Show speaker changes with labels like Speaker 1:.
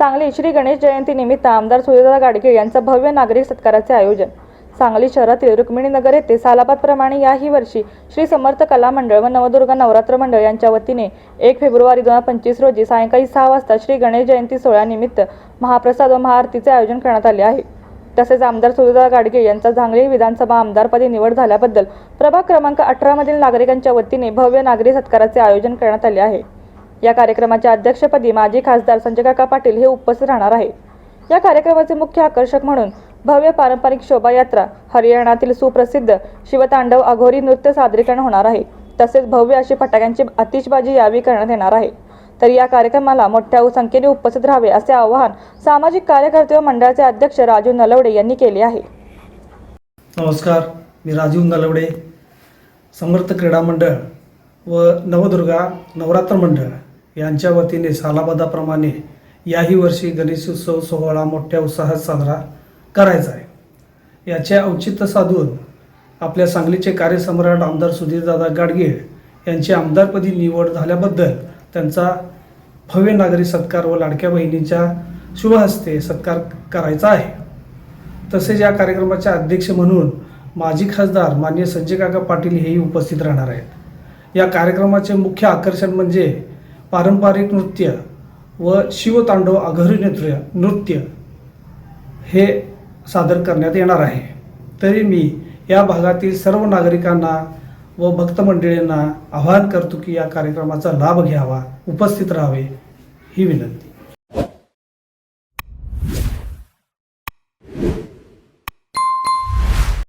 Speaker 1: सांगली श्री गणेश जयंती निमित्त आमदार सुरेदादा गाडगे यांचं भव्य नागरिक सत्काराचे आयोजन. सांगली शहरातील रुक्मिणीनगर येथे सालापातप्रमाणे याही वर्षी श्री समर्थ कला मंडळ व नवदुर्गा नवरात्र मंडळ यांच्या वतीने एक फेब्रुवारी दोन हजार पंचवीस रोजी सायंकाळी सहा वाजता श्री गणेश जयंती सोहळ्यानिमित्त महाप्रसाद व महाआरतीचे आयोजन करण्यात आले आहे. तसेच आमदार सुरेदादा गाडगे यांचा सांगली विधानसभा आमदारपदी निवड झाल्याबद्दल प्रभाग क्रमांक अठरामधील नागरिकांच्या वतीने भव्य नागरी सत्काराचे आयोजन करण्यात आले आहे. या कार्यक्रमाच्या अध्यक्षपदी माजी खासदार संजय काका पाटील हे उपस्थित राहणार आहे या कार्यक्रमाचे मुख्य आकर्षक म्हणून भव्य पारंपरिक शोभायात्रा हरियाणातील सुप्रसिद्ध शिवतांडव अघोरी नृत्य सादरीकरण होणार आहे. तसेच भव्य अशी फटाक्यांची आतिषबाजी यावेळी करण्यात येणार आहे. तर या कार्यक्रमाला मोठ्या संख्येने उपस्थित राहावे असे आवाहन सामाजिक कार्यकर्ते व मंडळाचे अध्यक्ष राजू नलवडे यांनी केले आहे.
Speaker 2: नमस्कार मी राजीव नलवडे समर्थ क्रीडा मंडळ व नवदुर्गा नवरात्र मंडळ. यांच्या वतीने सालाबादाप्रमाणे याही वर्षी गणेशोत्सव सोहळा मोठ्या उत्साहात साजरा करायचा आहे. याचे औचित्य साधून आपल्या सांगलीचे कार्यसम्राट आमदार सुधीरदादा गाडगीळ यांची आमदारपदी निवड झाल्याबद्दल त्यांचा भव्य नागरी सत्कार व लाडक्या बहिणींच्या शुभहस्ते सत्कार करायचा आहे. तसेच या कार्यक्रमाचे अध्यक्ष म्हणून माजी खासदार मान्य संजय काका पाटील हेही उपस्थित राहणार आहेत. या कार्यक्रमाचे मुख्य आकर्षण म्हणजे पारंपरिक नृत्य व शिवतांडव आघरी नृत्य नृत्य हे सादर करण्यात येणार आहे. तरी मी या भागातील सर्व नागरिकांना व भक्तमंडळींना आवाहन करतो की या कार्यक्रमाचा लाभ घ्यावा उपस्थित राहावे ही विनंती.